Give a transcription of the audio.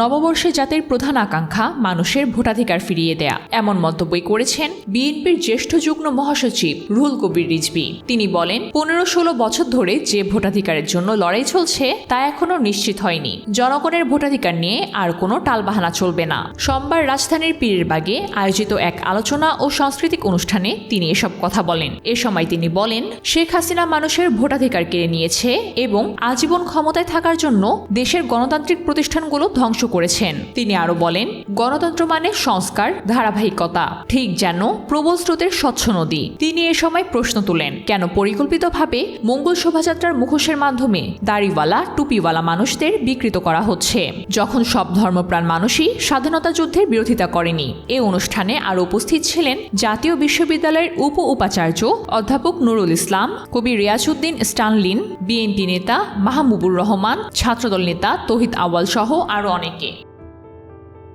নববর্ষে জাতির প্রধান আকাঙ্ক্ষা মানুষের ভোটাধিকার ফিরিয়ে দেয়া। এমন মন্তব্যই করেছেন বিএনপির জ্যেষ্ঠ যুগ্ম মহাসচিব রুহুল কবির রিজভী। তিনি বলেন পনেরো ষোলো বছর ধরে যে ভোটাধিকারের জন্য লড়াই চলছে, তা এখনও নিশ্চিত হয়নি। জনগণের ভোটাধিকার নিয়ে আর কোনো টালবাহানা চলবে না। সোমবার রাজধানীর পীরেরবাগে আয়োজিত এক আলোচনা ও সাংস্কৃতিক অনুষ্ঠানে তিনি এসব কথা বলেন। এ সময় তিনি বলেন, শেখ হাসিনা মানুষের ভোটাধিকার কেড়ে নিয়েছে এবং আজীবন ক্ষমতায় থাকার জন্য দেশের গণতান্ত্রিক প্রতিষ্ঠানগুলো ধ্বংস করেছেন। তিনি আরও বলেন গণতন্ত্র মানে সংস্কার, ধারাবাহিকতা। ঠিক যেন প্রবল স্রোতের স্বচ্ছ নদী। তিনি এ সময় প্রশ্ন তুলেন, কেন পরিকল্পিতভাবে মঙ্গল শোভাযাত্রার মুখোশের মাধ্যমে দাড়িওয়ালা, টুপিওয়ালা মানুষদের বিকৃত করা হচ্ছে? যখন সব ধর্মপ্রাণ মানুষই স্বাধীনতা যুদ্ধের বিরোধিতা করেনি, এ অনুষ্ঠানে আরও উপস্থিত ছিলেন জাতীয় বিশ্ববিদ্যালয়ের উপ উপাচার্য অধ্যাপক নুরুল ইসলাম, কবি রিয়াজউদ্দিন স্টানলিন, বিএনপি নেতা মাহমুবুর রহমান, ছাত্রদল নেতা তহিদ আওয়াল সহ আরও অনেকে।